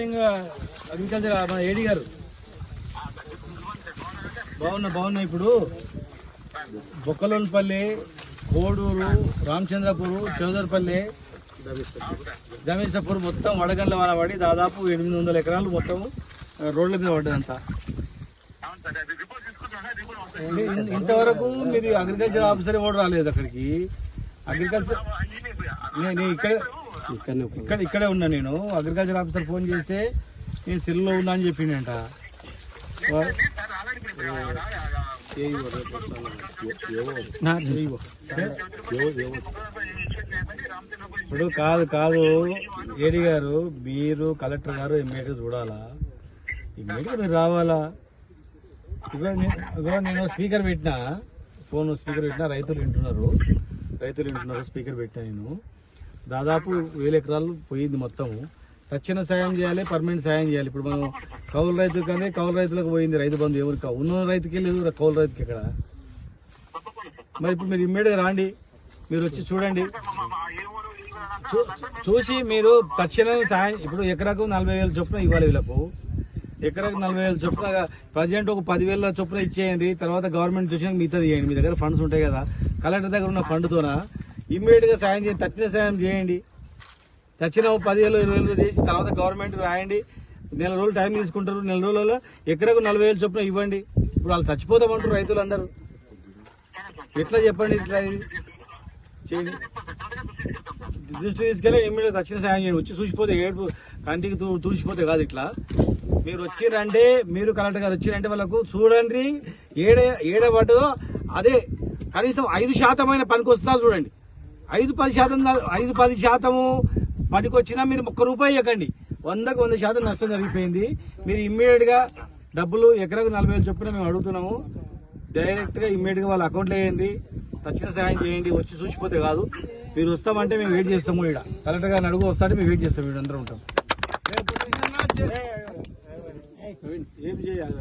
Morning agriculture మన AD గారు. బాగున్నా బాగున్నా ఇప్పుడు. బొక్కలోనిపల్లి కోడూరు రామచంద్రపూర్ చౌదరిపల్లి జమీసాపూర్ మొత్తం వడగండ్ల వాన పడి దాదాపు ఎనిమిది వందల ఎకరాలు మొత్తం రోడ్ల మీద పడ్డదంతా. ఇంతవరకు మీరు అగ్రికల్చర్ ఆఫీసర్ కూడా రాలేదు అక్కడికి. అగ్రికల్చర్ నేను ఇక్కడ ఇక్కడ ఇక్కడే ఉన్నా నేను. అగ్రికల్చర్ ఆఫీసర్ ఫోన్ చేస్తే నేను సెల్లో ఉన్నా అని చెప్పిండంట. ఇప్పుడు కాదు కాదు. ఏడి గారు మీరు కలెక్టర్ గారు ఇమ్మీడియట్ చూడాలా? ఇమ్మీడియట్ మీరు రావాలా? ఇగో నేను స్పీకర్ పెట్టినా? ఫోన్ స్పీకర్ పెట్టినా? రైతులు వింటున్నారు. రైతులు వింటున్నారు స్పీకర్ పెట్టినా నేను. దాదాపు వేల ఎకరాలు పోయింది మొత్తం తక్షణ సాయం చేయాలి పర్మనెంట్ సాయం చేయాలి. ఇప్పుడు మనం కౌలు రైతులు కానీ కౌలు రైతులకు పోయింది రైతు బంధు ఎవరికి ఉన్న రైతుకి లేదు కౌలు రైతుకి ఇక్కడ మరి ఇప్పుడు మీరు ఇమ్మీడియట్ రాండి. మీరు వచ్చి చూడండి. చూ- చూసి మీరు తక్షణం సాయం ఇప్పుడు ఎకరాకు నలభై వేలు చొప్పున ఇవ్వాలి వీళ్ళకు. ఎకరాకు నలభై వేలు చొప్పున ప్రజెంట్ ఒక పదివేల చొప్పున ఇచ్చేయండి. తర్వాత గవర్నమెంట్ చూసి మిగతాది చేయండి మీ దగ్గర ఫండ్స్ ఉంటాయి కదా. కలెక్టర్ దగ్గర ఉన్న ఫండ్తోన ఇమ్మీడియట్గా సాయం చేయండి. తక్షణ సాయం చేయండి. తక్షణ ఒక పదివేలు ఇరవై వేలు చేసి తర్వాత గవర్నమెంట్ రాయండి. నెల రోజులు టైం తీసుకుంటారు. నెల రోజులలో ఎకరాకు నలభై వేలు చొప్పున ఇవ్వండి. ఇప్పుడు వాళ్ళు చచ్చిపోతామంటారు రైతులు అందరూ. ఎట్లా చెప్పండి ఇట్లా చేయండి. దృష్టి తీసుకెళ్ళి ఇమ్మీడియట్ తక్షణ సాయం చేయండి. వచ్చి చూసిపోతే ఏడుపు కంటికి తుడిచిపోతే కాదు ఇట్లా. మీరు వచ్చిరంటే మీరు కలెక్టర్ గారు వచ్చిరంటే వాళ్ళకు చూడండి ఏడ ఏడబడ్డదో అదే కనీసం ఐదు శాతమైన పనికి వస్తా చూడండి. ఐదు పది శాతం ఐదు పది శాతము పనికొచ్చినా మీరు ఒక్క రూపాయి ఇవ్వకండి వందకు వంద శాతం నష్టం జరిగిపోయింది. మీరు ఇమ్మీడియట్గా డబ్బులు ఎకరకు నలభై వేలు చొప్పున మేము అడుగుతున్నాము. డైరెక్ట్గా ఇమ్మీడియట్గా వాళ్ళ అకౌంట్లో వేయండి. తక్షణ సహాయం చేయండి. వచ్చి చూసిపోతే కాదు. మీరు వస్తామంటే మేము వెయిట్ చేస్తాము ఇక్కడ. కలెక్టర్ గారిని అడుగు వస్తాంటే మేము వెయిట్ చేస్తాం ఇక్కడ అందరం ఉంటాం. ఏం చేయాలి?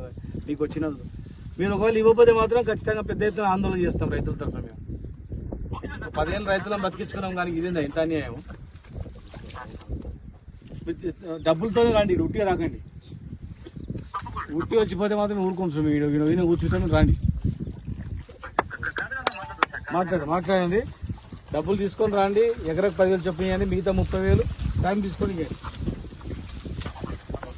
మీకు వచ్చినందుకు మీరు ఒకవేళ ఇవ్వకపోతే మాత్రం ఖచ్చితంగా పెద్ద ఎత్తున ఆందోళన చేస్తాం రైతుల తరఫున మేము. పదిహేను రైతులను బతికించుకున్నాం కానీ ఇదేందా ఇంత అన్యాయం? డబ్బులతోనే రండి ఉట్టిగా రాకండి ఉట్టి వచ్చిపోతే మాత్రం ఊరుకుంటాం సార్ మీరు ఈయన ఈయన రాండి. మాట్లాడు మాట్లాడండి. డబ్బులు తీసుకొని రండి. ఎకరకు పదివేలు చొప్పున ఇవ్వండి మిగతా ముప్పై వేలు టైం తీసుకొని ఇవ్వండి.